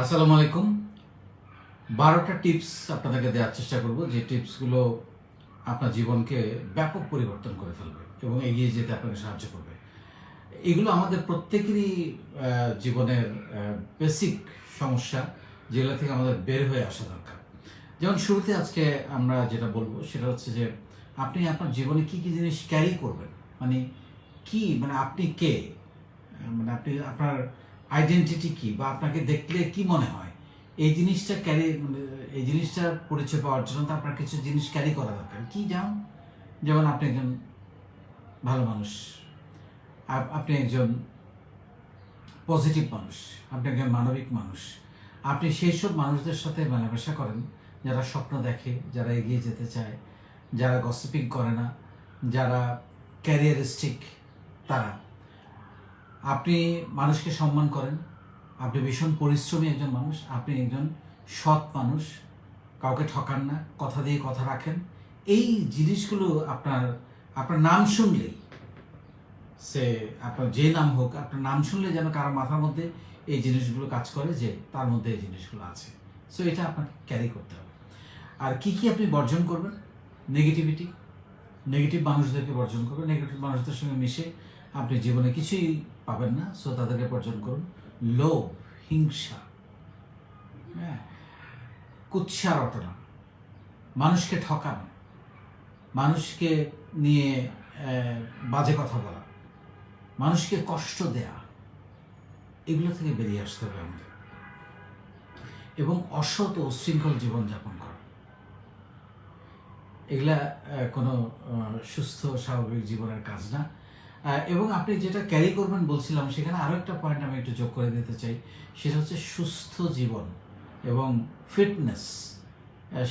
আসসালামু আলাইকুম। বারোটা টিপস আপনাদেরকে দেওয়ার চেষ্টা করব, যে টিপসগুলো আপনার জীবনকে ব্যাপক পরিবর্তন করে ফেলবে এবং এগিয়ে যেতে আপনাকে সাহায্য করবে। এগুলো আমাদের প্রত্যেকেরই জীবনের বেসিক সমস্যা যেগুলো থেকে আমাদের বের হয়ে আসা দরকার। যেমন শুরুতে আজকে আমরা যেটা বলব, সেটা হচ্ছে যে আপনি আপনার জীবনে কি কি জিনিস ক্যারি করবেন? মানে কি মানে আপনি কে? মানে আপনি আপনার আইডেন্টিটি কি বা আপনাকে দেখলে কি মনে হয়? এই জিনিসটা ক্যারি এই জিনিসটার পরিচয় পাওয়ার জন্য তো আপনার কিছু জিনিস ক্যারি করা দরকার। কি যেমন যেমন আপনি একজন ভালো মানুষ আপনি একজন পজিটিভ মানুষ, আপনি একজন মানবিক মানুষ, আপনি সেই সব মানুষদের সাথে মেলামেশা করেন, যারা স্বপ্ন দেখে, যারা এগিয়ে যেতে চায়, যারা গসিপিং করে না, যারা ক্যারিয়ারিস্টিক তারা। আপনি মানুষকে সম্মান করেন, আপনি ভীষণ পরিশ্রমী একজন মানুষ, আপনি একজন সৎ মানুষ, কাউকে ঠকান না, কথা দিয়ে কথা রাখেন। এই জিনিসগুলো আপনার আপনার নাম শুনলেই, সে আপনার যে নাম হোক, আপনার নাম শুনলে যেন কারও মাথার মধ্যে এই জিনিসগুলো কাজ করে যে তার মধ্যে এই জিনিসগুলো আছে। সো এটা আপনাকে ক্যারি করতে হবে। আর কি কি আপনি বর্জন করবেন? নেগেটিভিটি নেগেটিভ মানুষদেরকে বর্জন করবেন নেগেটিভ মানুষদের সঙ্গে মিশে আপনি জীবনে কিছুই পাবেন না সো তাদেরকে বর্জন করুন। লোভ, হিংসা হ্যাঁ কুৎসা রটনা। মানুষকে ঠকানো, মানুষকে নিয়ে বাজে কথা বলা, মানুষকে কষ্ট দেয়া, এগুলো থেকে বেরিয়ে আসতে হবে আমাদের। এবং অসৎ ও উশৃঙ্খল জীবনযাপন করা। এগুলা কোনো সুস্থ, স্বাভাবিক জীবনের কাজ না। এবং আপনি যেটা ক্যারি করবেন বলছিলাম, সেখানে আরও একটা পয়েন্ট আমি একটু যোগ করে দিতে চাই। সেটা হচ্ছে সুস্থ জীবন এবং ফিটনেস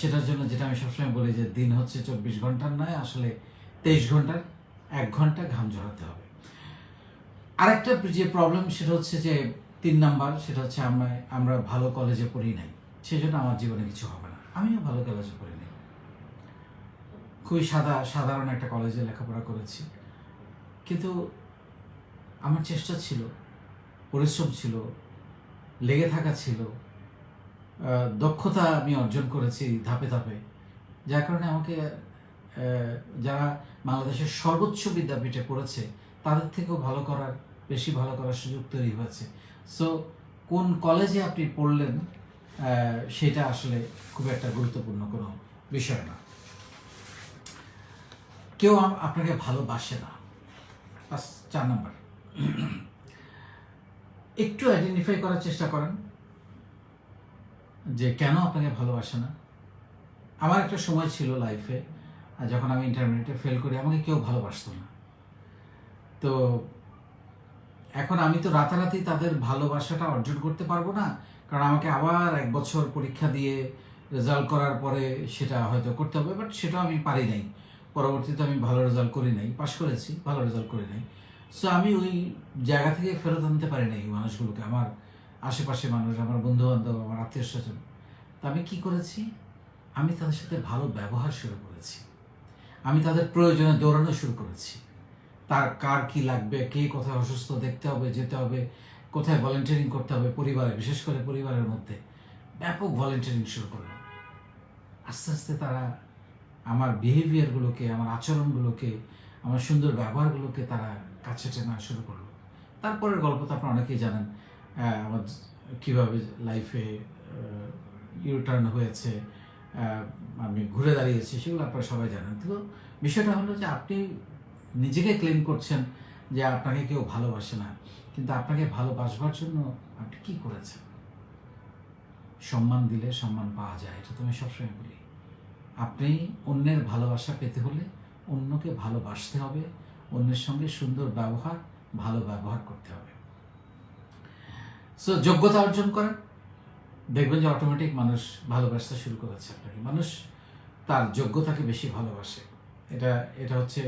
সেটার জন্য যেটা আমি সবসময় বলি যে দিন হচ্ছে চব্বিশ ঘণ্টার নয়, আসলে তেইশ ঘণ্টার এক ঘণ্টা ঘাম ঝরাতে হবে। আরেকটা যে প্রবলেম সেটা হচ্ছে যে তিন নাম্বার, সেটা হচ্ছে আমরা আমরা ভালো কলেজে পড়ি নাই সেই জন্য আমার জীবনে কিছু হবে না। আমিও ভালো কলেজে পড়ি নাই। খুবই সাদা, সাধারণ একটা কলেজে লেখাপড়া করেছি। কিন্তু আমার চেষ্টা ছিল, পরিশ্রম ছিল, লেগে থাকা ছিল। দক্ষতা আমি অর্জন করেছি ধাপে ধাপে। যার কারণে আমাকে যারা বাংলাদেশের সর্বোচ্চ বিদ্যাপীঠে পড়েছে, তাদের থেকেও ভালো করার, বেশি ভালো করার সুযোগ তৈরি হয়েছে। সো কোন কলেজে আপনি পড়লেন সেটা আসলে খুব একটা গুরুত্বপূর্ণ কোনো বিষয় না। কেউ আপনাকে ভালোবাসে না। চার নাম্বার। একটু আইডেন্টিফাই করার চেষ্টা করেন যে কেন আপনাকে ভালোবাসে না। আমার একটা সময় ছিল লাইফে যখন আমি ইন্টারমিডিয়েটে ফেল করি, আমাকে কেউ ভালোবাসতো না। তো এখন আমি তো রাতারাতি তাদের ভালোবাসাটা অর্জন করতে পারব না, কারণ আমাকে আবার এক বছর পরীক্ষা দিয়ে রেজাল্ট করার পরে সেটা হয়তো করতে হবে বাট সেটা আমি পারি নাই। পরবর্তীতে আমি ভালো রেজাল্ট করি নাই পাশ করেছি, ভালো রেজাল্ট করি নাই। সো আমি ওই জায়গা থেকে ফেরত আনতে পারি নাই মানুষগুলোকে, আমার আশেপাশে মানুষ, আমার বন্ধু বান্ধব আমার আত্মীয় স্বজন তা আমি কি করেছি? আমি তাদের সাথে ভালো ব্যবহার শুরু করেছি। আমি তাদের প্রয়োজনে দৌড়ানো শুরু করেছি। তার কার কি লাগবে, কে কোথায় অসুস্থ, দেখতে হবে, যেতে হবে, কোথায় ভলেন্টিয়ারিং করতে হবে, পরিবারে, বিশেষ করে পরিবারের মধ্যে ব্যাপক ভলেন্টিয়ারিং শুরু করলাম আস্তে আস্তে তারা আমার বিহেভিয়ারগুলোকে আমার আচরণগুলোকে, আমার সুন্দর ব্যবহারগুলোকে তারা কাছে টেনা শুরু করল। তারপরের গল্প তো আপনারা অনেকেই জানেন আমার কীভাবে লাইফে ইউটার্ন হয়েছে আমি ঘুরে দাঁড়িয়েছি, সেগুলো আপনারা সবাই জানেন। তো বিষয়টা হলো যে আপনি নিজেকে ক্লেম করছেন যে আপনাকে কেউ ভালোবাসে না, কিন্তু আপনাকে ভালোবাসবার জন্য আপনি কী করেছেন? সম্মান দিলে সম্মান পাওয়া যায়, এটা তো আমি সবসময় বলি। আপনি অন্যের ভালোবাসা পেতে হলে অন্যকে ভালোবাসতে হবে, অন্যের সঙ্গে সুন্দর ব্যবহার, ভালো ব্যবহার করতে হবে। সো যোগ্যতা অর্জন করেন দেখবেন যে অটোমেটিক মানুষ ভালোবাসতে শুরু করেছে আপনাকে। মানুষ তার যোগ্যতাকে বেশি ভালোবাসে। এটা এটা হচ্ছে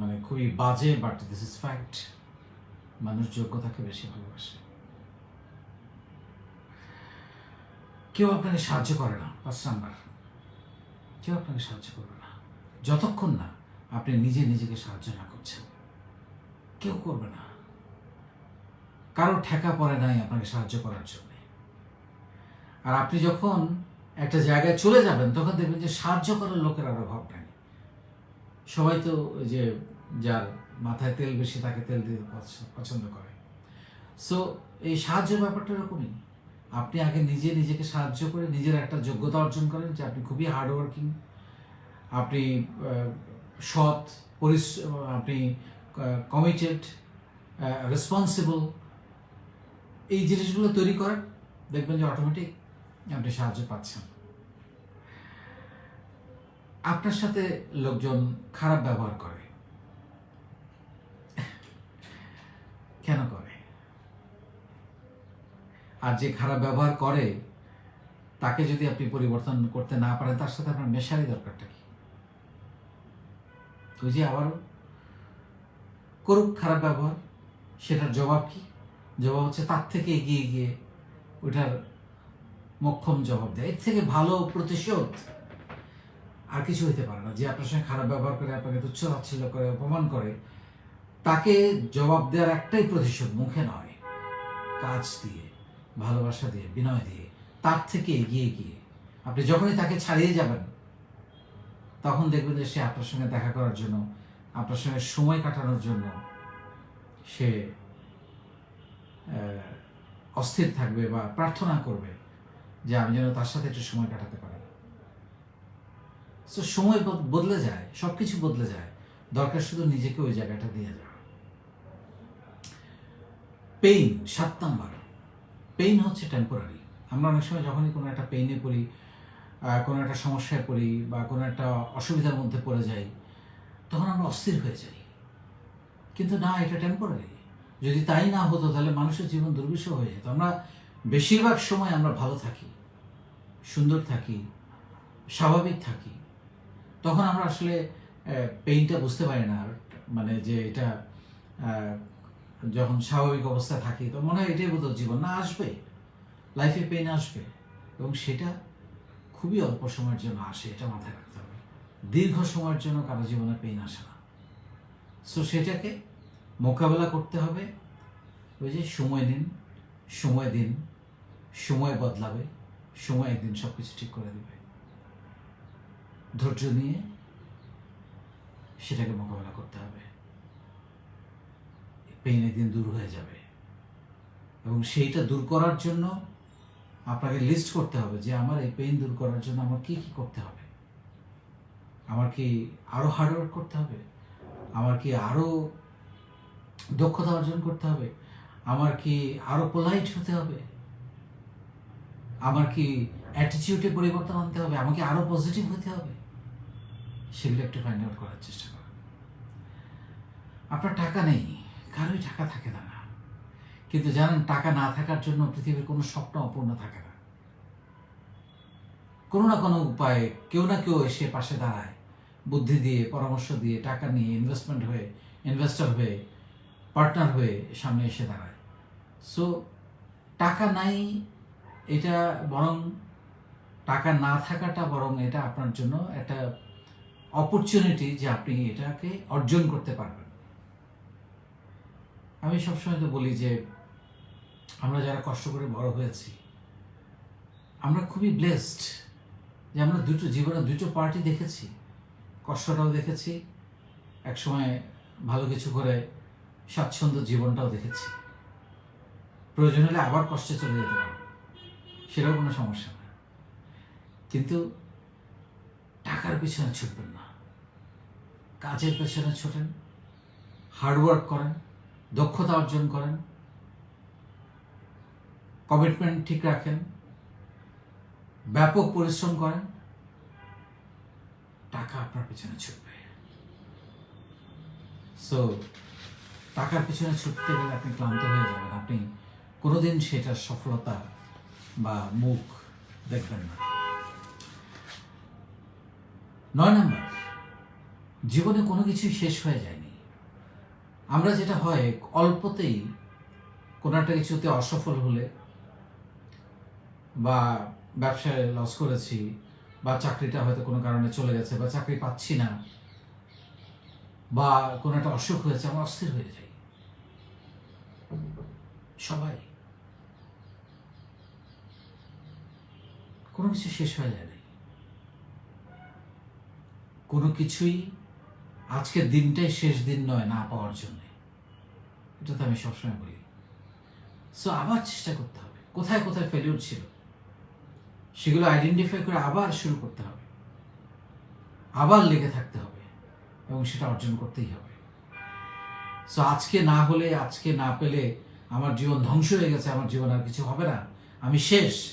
মানে খুবই বাজে বাট দিস ইজ ফ্যাক্ট মানুষ যোগ্যতাকে বেশি ভালোবাসে। কেউ আপনাকে সাহায্য করে না, পাঁচ নাম্বার। কেউ আপনাকে সাহায্য করবে না। যতক্ষণ না আপনি নিজে নিজেকে সাহায্য না করছেন, কেউ করবে না। কারও ঠেকা পড়ে নাই আপনাকে সাহায্য করার জন্য। আর আপনি যখন একটা জায়গায় চলে যাবেন, তখন দেখবেন যে সাহায্য করার লোকের আর অভাব নাই। সবাই তো যে যার মাথায় তেল বেশি, তাকে তেল দিতে পছ- পছন্দ করে। সো এই সাহায্য ব্যাপারটা এরকমই। আপনি আগে নিজে নিজেকে সাহায্য করে নিজের একটা যোগ্যতা অর্জন করেন যে আপনি খুবই হার্ডওয়ার্কিং আপনি সৎ পরিশ্রম আপনি কমিটেড রেসপন্সিবল এই জিনিসগুলো তৈরি করেন, দেখবেন যে অটোমেটিক আপনি সাহায্য পাচ্ছেন। আপনার সাথে লোকজন খারাপ ব্যবহার করে। কেন করে? আর যে খারাপ ব্যবহার করে, তাকে যদি আপনি পরিবর্তন করতে না পারেন, তার সাথে আপনার মেশারই দরকারটা কি? যে আবারও করুক খারাপ ব্যবহার, সেটার জবাব কি? জবাব হচ্ছে তার থেকে এগিয়ে গিয়ে ওইটার মক্ষম জবাব দেয়। এর থেকে ভালো প্রতিশোধ আর কিছু হইতে পারে না। যে আপনার সঙ্গে খারাপ ব্যবহার করে, আপনাকে তুচ্ছ তাচ্ছিল্য করে, অপমান করে, তাকে জবাব দেওয়ার একটাই প্রতিশোধ মুখে নয়, কাজ দিয়ে। ভালোবাসা দিয়ে, বিনয় দিয়ে, তার থেকে এগিয়ে গিয়ে আপনি যখনই তাকে ছাড়িয়ে যাবেন, তখন দেখবেন যে সে আপনার সঙ্গে দেখা করার জন্য, আপনার সঙ্গে সময় কাটানোর জন্য সে অস্থির থাকবে বা প্রার্থনা করবে যে আমি যেন তার সাথে একটু সময় কাটাতে পারি। তো সময় বদলে যায় সব কিছু বদলে যায়। দরকার শুধু নিজেকে ওই জায়গাটা দিয়ে যাওয়া। পেইন সাত নাম্বার। পেইন হচ্ছে টেম্পোরারি আমরা অনেক সময় যখনই কোনো একটা পেইনে পড়ি কোনো একটা সমস্যায় পড়ি বা কোনো একটা অসুবিধার মধ্যে পড়ে যাই, তখন আমরা অস্থির হয়ে যাই। কিন্তু না, এটা টেম্পোরারি যদি তাই না হতো, তাহলে মানুষের জীবন দুর্বিষহ হয়ে যেত। আমরা বেশিরভাগ সময় আমরা ভালো থাকি, সুন্দর থাকি, স্বাভাবিক থাকি। তখন আমরা আসলে পেইনটা বুঝতে পারি না। মানে যে এটা যখন স্বাভাবিক অবস্থায় থাকি, তো মনে হয় এটাই বোধ জীবন। না আসবে লাইফে পেন আসবে এবং সেটা খুবই অল্প সময়ের জন্য আসে, এটা মাথায় রাখতে হবে। দীর্ঘ সময়ের জন্য কারও জীবনে পেন আসে না। সো সেটাকে মোকাবেলা করতে হবে। ওই যে সময় দিন সময় দিন, সময় বদলাবে, সময় একদিন সব কিছু ঠিক করে দেবে। ধৈর্য নিয়ে সেটাকে মোকাবেলা করতে হবে। পেইন একদিন দূর হয়ে যাবে। এবং সেইটা দূর করার জন্য আপনাকে লিস্ট করতে হবে যে আমার এই পেইন দূর করার জন্য আমার কি কি করতে হবে। আমার কি আরও হার্ডওয়ার্ক করতে হবে? আমার কি আরও দক্ষতা অর্জন করতে হবে? আমার কি আরও পোলাইট হতে হবে? আমার কি অ্যাটিটিউডে পরিবর্তন আনতে হবে? আমাকে আরও পজিটিভ হতে হবে? সেগুলো একটু ফাইন্ড আউট করার চেষ্টা করুন। আপনার টাকা নেই। কারোই টাকা থাকে না কিন্তু জানেন, টাকা না থাকার জন্য পৃথিবীর কোনো স্বপ্ন অপূর্ণ থাকে না। কোনো না কোনো উপায়ে কেউ না কেউ এসে পাশে দাঁড়ায়, বুদ্ধি দিয়ে, পরামর্শ দিয়ে, টাকা নিয়ে ইনভেস্টমেন্ট হয়ে ইনভেস্টর হয়ে পার্টনার হয়ে সামনে এসে দাঁড়ায়। সো টাকা নাই, এটা বরং টাকা না থাকাটা বরং এটা আপনার জন্য একটা অপরচুনিটি যে আপনি এটাকে অর্জন করতে পারবেন। আমি সবসময় তো বলি যে আমরা যারা কষ্ট করে বড় হয়েছি, আমরা খুবই ব্লেসড যে আমরা দুটো জীবনে দুটো পার্টি দেখেছি। কষ্টটাও দেখেছি, একসময় ভালো কিছু করে স্বাচ্ছন্দ্য জীবনটাও দেখেছি। প্রয়োজন হলে আবার কষ্টে চলে যেতে পারো সেটাও কোনো সমস্যা না। কিন্তু টাকার পিছনে ছুটবেন না। কাজের পেছনে ছোটেন হার্ডওয়ার্ক করেন দক্ষতা অর্জন করেন কমিটমেন্ট ঠিক রাখেন, ব্যাপক পরিশ্রম করেন, টাকা আপনার পিছনে ছুটবে। সো টাকার পিছনে ছুটতে গেলে আপনি ক্লান্ত হয়ে যাবেন। আপনি কোনোদিন সেটার সফলতা বা মুখ দেখবেন না। নয় নম্বর, জীবনে কোনো কিছুই শেষ হয়ে যায়নি আমরা যেটা হয়, অল্পতেই কোনো একটা কিছুতে অসফল হলে বা ব্যবসায় লস করেছি বা চাকরিটা হয়তো কোনো কারণে চলে গেছে বা চাকরি পাচ্ছি না বা কোনো একটা অসুখ হয়েছে, আমরা অস্থির হয়ে যাই। সবাই। কোনো কিছু শেষ হয়ে যায় কোনো কিছুই আজকের দিনটাই শেষ দিন নয় না পাওয়ার জন্য। এটা তো আমি সবসময় বলি। সো আবার চেষ্টা করতে হবে। কোথায় কোথায় ফেলিউর ছিল? সেগুলো আইডেন্টিফাই করে আবার শুরু করতে হবে। আবার লেগে থাকতে হবে এবং সেটা অর্জন করতেই হবে। সো আজকে না হলে, আজকে না পেলে আমার জীবন ধ্বংস হয়ে গেছে, আমার জীবন আর কিছু হবে না। আমি শেষ।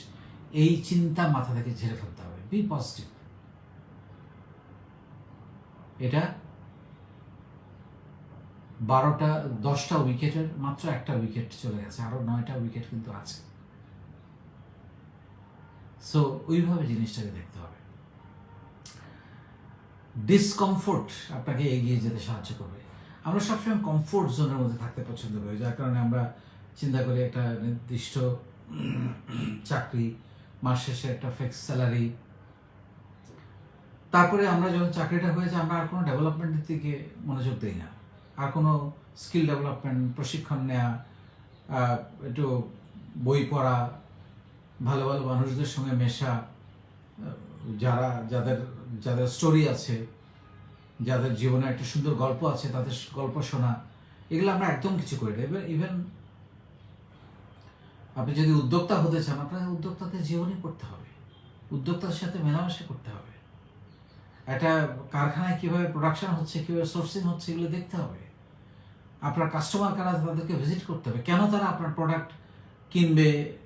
এই চিন্তা মাথা থেকে ঝেড়ে ফেলতে হবে। বি পজিটিভ এটা বারোটা, দশটা উইকেটের মাত্র একটা উইকেট চলে গেছে, আরও নয়টা উইকেট কিন্তু আছে। সো ওইভাবে জিনিসটাকে দেখতে হবে। ডিসকমফোর্ট আপনাকে এগিয়ে যেতে সাহায্য করবে। আমরা সবসময় কমফোর্ট জোনের মধ্যে থাকতে পছন্দ করি, যার কারণে আমরা চিন্তা করি একটা নির্দিষ্ট চাকরি, মাস শেষে একটা ফিক্স স্যালারি তারপরে আমরা যখন চাকরিটা হয়েছে আমরা আর কোনো ডেভেলপমেন্টের দিকে মনোযোগ দিই না। আর কোনো স্কিল ডেভেলপমেন্ট, প্রশিক্ষণ নেওয়া একটু বই পড়া, ভালো ভালো মানুষদের সঙ্গে মেশা যারা, যাদের যাদের স্টোরি আছে, যাদের জীবনে একটা সুন্দর গল্প আছে, তাদের গল্প শোনা, এগুলো আমরা একদম কিছু করি না। এবার ইভেন আপনি যদি উদ্যোক্তা হতে চান, আপনাকে উদ্যোক্তাদের জীবনই করতে হবে। উদ্যোক্তার সাথে মেলামেশা করতে হবে। একটা কারখানায় কীভাবে প্রোডাকশন হচ্ছে, কীভাবে সোর্সিং হচ্ছে, এগুলো দেখতে হবে। আপনার কাস্টমার কারা তাদেরকে ভিজিট করতে হবে। কেন তারা আপনার প্রোডাক্ট কিনবে,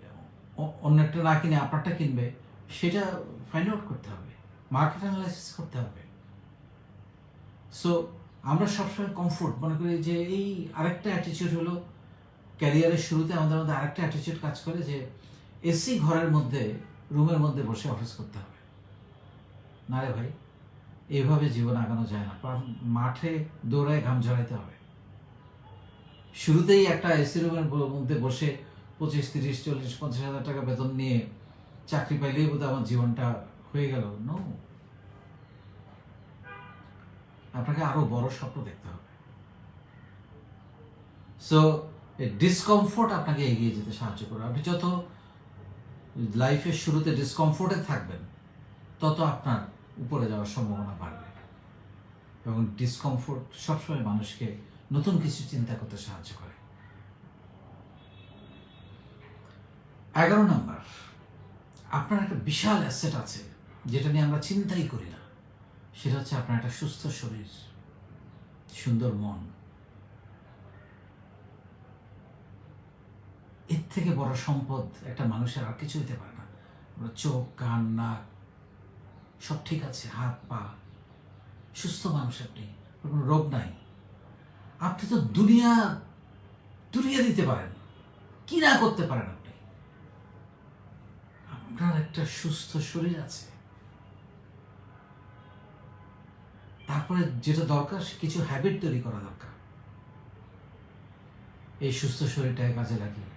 অ- অন্যেরটা না কিনে আপনারটা কিনবে, সেটা ফাইন্ড আউট করতে হবে। মার্কেট অ্যানালাইসিস করতে হবে। সো আমরা সবসময় কমফোর্ট মনে করি যে এই আরেকটা অ্যাটিচিউড হলো ক্যারিয়ারের শুরুতে আমাদের মধ্যে আরেকটা অ্যাটিচিউড কাজ করে যে এসি ঘরের মধ্যে রুমের মধ্যে বসে অফিস করতে হবে। না রে ভাই? এইভাবে জীবন আগানো যায় না। মাঠে দৌড়ায় ঘাম ঝরাইতে হবে। শুরুতেই একটা এসি রুমের মধ্যে বসে পঁচিশ, তিরিশ, চল্লিশ, পঞ্চাশ হাজার টাকা বেতন নিয়ে চাকরি পাইলেই বোধহয় আমার জীবনটা হয়ে গেল। নো আপনাকে আরও বড় স্বপ্ন দেখতে হবে। সো ডিসকমফোর্ট আপনাকে এগিয়ে যেতে সাহায্য করবে। আপনি যত লাইফের শুরুতে ডিসকমফোর্টে থাকবেন, তত আপনার উপরে যাওয়ার সম্ভাবনা বাড়বে। এবং ডিসকমফোর্ট সবসময় মানুষকে নতুন কিছু চিন্তা করতে সাহায্য করে। এগারো নম্বর, আপনার একটা বিশাল অ্যাসেট আছে, যেটা নিয়ে আমরা চিন্তাই করি না। সেটা হচ্ছে আপনার একটা সুস্থ শরীর, সুন্দর মন। এর থেকে বড় সম্পদ একটা মানুষের আর কিছু হতে পারে না। চোখ, কান, নাক সব ঠিক আছে, হাত, পা। সুস্থ মানুষ আপনি, কোনো রোগ নাই। আপনি তো দুনিয়া দুনিয়া দিতে পারেন। কি না করতে পারেন আপনি? আপনার একটা সুস্থ শরীর আছে। তারপরে যেটা দরকার কিছু হ্যাবিট তৈরি করা দরকার। এই সুস্থ শরীরটাকে কাজে লাগিয়ে।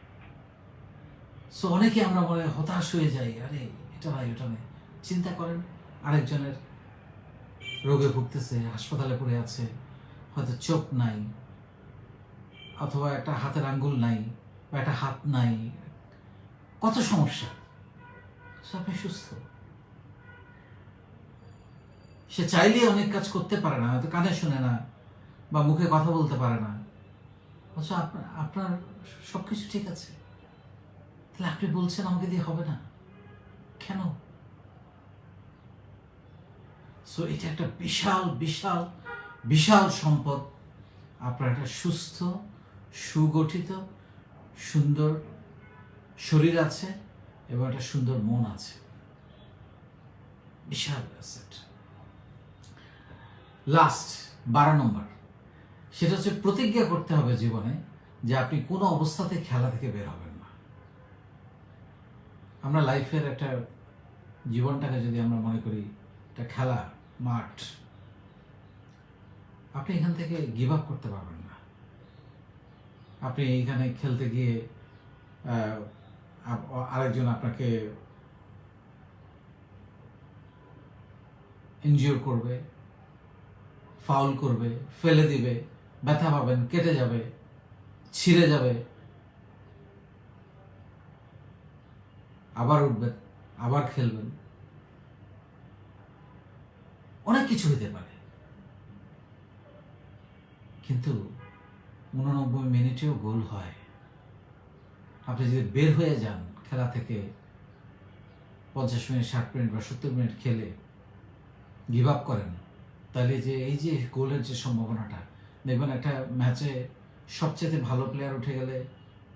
সো অনেকে আমরা মনে হতাশ হয়ে যাই, আরে এটা নাই, ওটা নেই। চিন্তা করেন আরেকজনের রোগে ভুগতেছে, হাসপাতালে পড়ে আছে, হয়তো চোখ নাই, অথবা একটা হাতের আঙ্গুল নাই বা একটা হাত নাই, কত সমস্যা? সে আপনি সুস্থ। সে চাইলেই অনেক কাজ করতে পারে না, হয়তো কানে শুনে না বা মুখে কথা বলতে পারে না। অথচ আপনার আপনার সব কিছু ঠিক আছে। তাহলে আপনি বলছেন আমাকে দিয়ে হবে না? কেন? সো এটা একটা বিশাল বিশাল বিশাল সম্পদ। আপনার একটা সুস্থ, সুগঠিত, সুন্দর শরীর আছে এবং একটা সুন্দর মন আছে। বিশাল অ্যাসেট লাস্ট বারো নম্বর। সেটা হচ্ছে প্রতিজ্ঞা করতে হবে জীবনে যে আপনি কোনো অবস্থাতে খেলা থেকে বের হবেন না। আমরা লাইফের একটা জীবনটাকে যদি আমরা মনে করি, একটা খেলা মাঠ আপনি এখান থেকে গিভ আপ করতে পারবেন না। আপনি এখানে খেলতে গিয়ে আরেকজন আপনাকে ইনজিওর করবে ফাউল করবে, ফেলে দিবে, ব্যথা পাবেন, কেটে যাবে, ছিঁড়ে যাবে। আবার উঠবেন, আবার খেলবেন। অনেক কিছু হতে পারে। কিন্তু উননব্বই মিনিটেও গোল হয়। আপনি যদি বের হয়ে যান খেলা থেকে পঞ্চাশ মিনিট, ষাট মিনিট বা সত্তর মিনিট খেলে গিভ আপ করেন, তাহলে যে এই যে গোলের যে সম্ভাবনাটা, দেখবেন একটা ম্যাচে সবচেয়ে ভালো প্লেয়ার উঠে গেলে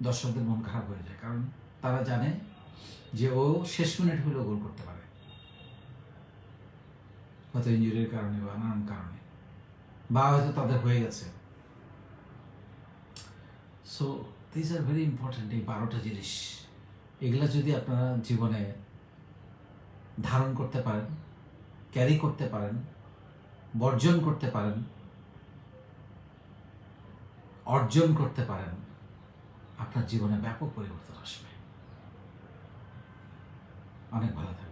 দর্শকদের মন খারাপ হয়ে যায়। কারণ তারা জানে যে ও শেষ মিনিট হলেও গোল করতে পারে। হয়তো ইঞ্জুরির কারণে বা নানান কারণে। বা হয়তো তাদের হয়ে গেছে। So this are very important এই বারোটা জিনিস। এগুলা যদি আপনারা জীবনে ধারণ করতে পারেন ক্যারি করতে পারেন, বর্জন করতে পারেন, অর্জন করতে পারেন, আপনার জীবনে ব্যাপক পরিবর্তন আসবে। অনেক ভালো